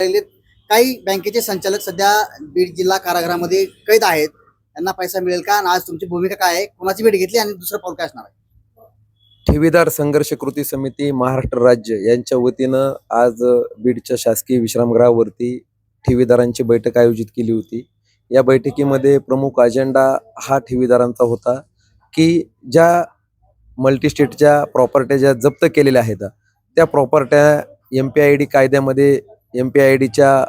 काही बँकेचे संचालक सध्या बीड जिल्हा कारागृहामध्ये कैद आहेत. त्यांना पैसा मिळेल का? आणि आज तुमची भूमिका काय आहे? कोणाची भेट घेतली आणि दुसरं पाऊल काय असणार आहे? ठेवीदार संघर्ष कृती समिती महाराष्ट्र राज्य यांच्या वतीनं आज बीडच्या शासकीय विश्रामगृहावरती ठेवीदारांची बैठक आयोजित केली होती. या बैठकीमध्ये प्रमुख अजेंडा हा ठेवीदारांचा होता की ज्या मल्टीस्टेटच्या प्रॉपर्ट्या ज्या जप्त केलेल्या आहेत त्या प्रॉपर्ट्या एम पी आय डी कायद्यामध्ये एम पी आय डीच्या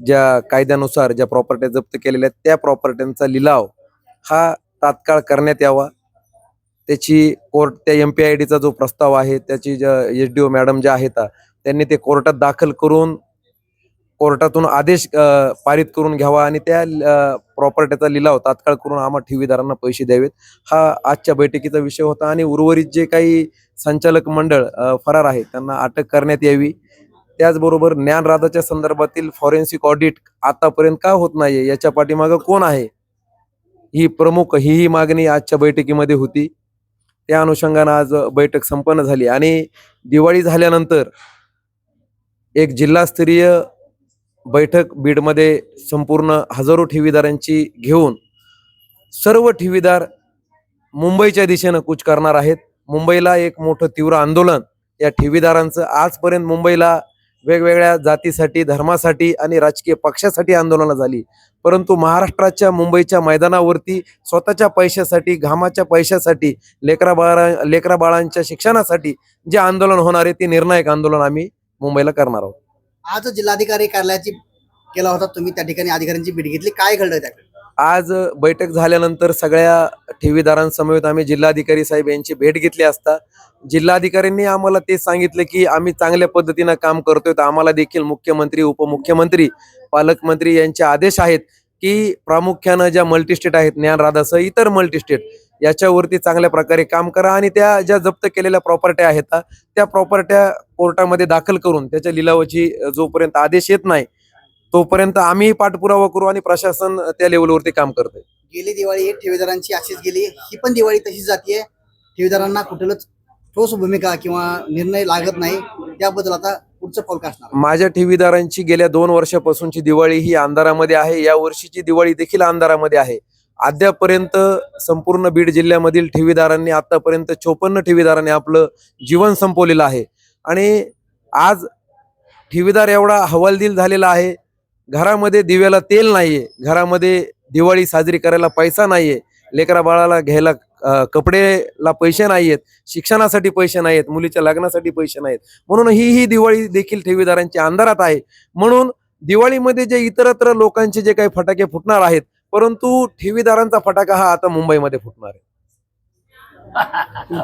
ज्या कायद्यानुसार ज्या प्रॉपर्ट्या जप्त केलेल्या आहेत त्या प्रॉपर्ट्यांचा लिलाव हा तात्काळ करण्यात यावा. त्याची कोर्ट त्या एम पी आय डीचा जो प्रस्ताव आहे त्याची ज्या एच डी ओ मॅडम ज्या आहेत त्यांनी ते कोर्टात दाखल करून कोर्टातून आदेश पारित करून घ्यावा आणि त्या प्रॉपर्टीचा लिलाव तात्काळ करून आम्हा ठेवीदारांना पैसे द्यावेत. हा आजच्या बैठकीचा विषय होता आणि उर्वरित जे काही संचालक मंडळ फरार आहे त्यांना अटक करण्यात यावी. त्याचबरोबर ज्ञानराधाच्या संदर्भातील फॉरेन्सिक ऑडिट आतापर्यंत का होत नाहीये याच्या पाठीमागं कोण आहे? ही प्रमुख ही ही मागणी आजच्या बैठकीमध्ये होती. त्या अनुषंगानं आज बैठक संपन्न झाली. आणि दिवाळी झाल्यानंतर एक जिल्हास्तरीय बैठक बीडमध्ये संपूर्ण हजारो ठेवीदारांची घेऊन सर्व ठेवीदार मुंबईच्या दिशेनं कूच करणार आहेत. मुंबईला एक मोठं तीव्र आंदोलन या ठेवीदारांचं आजपर्यंत मुंबईला वेगवेगळ्या जातीसाठी धर्मासाठी आणि राजकीय पक्षासाठी आंदोलनं झाली. परंतु महाराष्ट्राच्या मुंबईच्या मैदानावरती स्वतःच्या पैशासाठी घामाच्या पैशासाठी लेकरा बाळा लेकरा बाळांच्या शिक्षणासाठी जे आंदोलन होणार आहे ते निर्णायक आंदोलन आम्ही मुंबईला करणार आहोत. आज जिल्हाधिकारी कार्यालयाची केला होता तुम्ही त्या ठिकाणी अधिकाऱ्यांची भेट घेतली. काय घडलं त्याकडे आज बैठक झाल्यानंतर सगळ्या ठेवीदारांसमवेत आम्ही जिल्हाधिकारी साहेब यांची भेट घेतली असता जिल्हाधिकाऱ्यांनी आम्हाला ते सांगितलं की आम्ही चांगल्या पद्धतीनं काम करतोय. तर आम्हाला देखील मुख्यमंत्री उपमुख्यमंत्री पालकमंत्री यांचे आदेश आहेत की प्रामुख्यानं ज्या मल्टीस्टेट आहेत ज्ञान राधासह इतर मल्टीस्टेट याच्यावरती चांगल्या प्रकारे काम करा आणि त्या ज्या जप्त केलेल्या प्रॉपर्ट्या आहेत त्या प्रॉपर्ट्या कोर्टामध्ये दाखल करून त्याच्या लिलावाची जोपर्यंत आदेश येत नाही तोपर्यंत आम्ही पाठपुरावा करू आणि प्रशासन त्या लेवलवरती काम करतंय. गेली दिवाळी ठेवीदारांची अशीच गेली. ही पण दिवाळी तशीच जातीये. ठेवीदारांना कुठलंच ठोस भूमिका किंवा निर्णय लागत नाही. त्याबद्दल आता पुढचं पाऊल असणार? माझ्या ठेवीदारांची गेल्या दोन वर्षापासूनची दिवाळी ही अंधारामध्ये आहे. या वर्षीची दिवाळी देखील अंधारामध्ये आहे. अद्यापर्यंत संपूर्ण बीड जिल्ह्यामधील ठेवीदारांनी आतापर्यंत चोपन्न ठेवीदारांनी आपलं जीवन संपवलेलं आहे. आणि आज ठेवीदार एवढा हवालदिल झालेला आहे. घरामध्ये दिव्याला तेल नाहीये घरामध्ये दिवाळी साजरी करायला पैसा नाहीये लेकरा बाळाला घ्यायला कपडेला पैसे नाहीयेत शिक्षणासाठी पैसे नाहीयेत मुलीच्या लग्नासाठी पैसे नाहीत म्हणून ही ही दिवाळी देखील ठेवीदारांच्या अंधारात आहे. म्हणून दिवाळीमध्ये जे इतरत्र लोकांचे जे काही फटाके फुटणार आहेत परंतु ठेवीदारांचा फटाका हा आता मुंबईमध्ये फुटणार आहे.